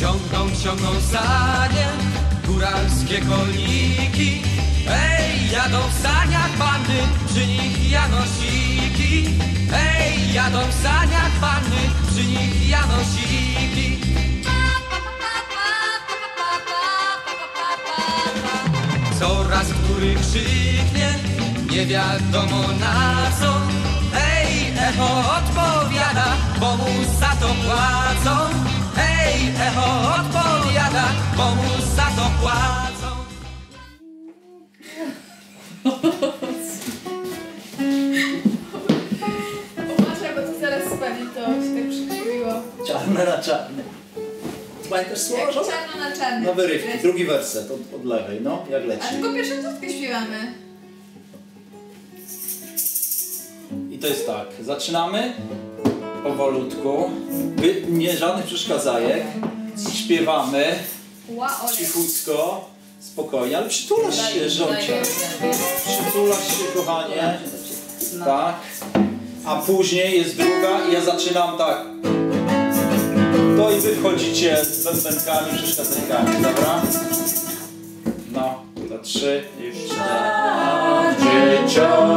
Ciągną, ciągną za nie góralskie koniki Ej, jadą w saniach bandy, przy nich Janosi. Jadą w saniach panny, przy nich janosiki. Coraz który krzyknie, nie wiadomo na co. Ej, echo odpowiada, bo mu za to płacą. Ej, echo odpowiada, bo mu za to płacą. Czarne na czarne. Pamiętasz słowo? Jak czarno na czarnym. No wyrywki, drugi werset od, od lewej, no, jak A leci. tylko pierwszą nutkę śpiewamy. I to jest tak, zaczynamy powolutku, By, nie żadnych przeszkadzajek, śpiewamy cichutko, spokojnie, ale przytulasz się, żoncia. Przytulasz się, kochanie, tak. A później jest druga i ja zaczynam tak. To i wy wchodzicie z bębenkami, przeszkadzajkami, dobra? No, to trzy, już cztery. Dzieciątka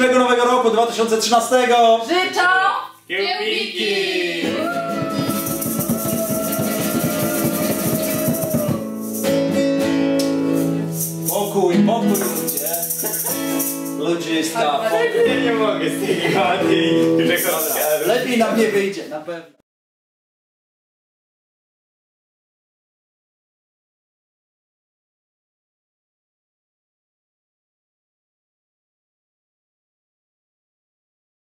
szczęśliwego nowego roku 2013! Życzą! Kiełbiki! Pokój, pokój ludzie. Ludzie jest tam. Ja nie mogę z tymi ładnymi Lepiej nam nie wyjdzie, na pewno.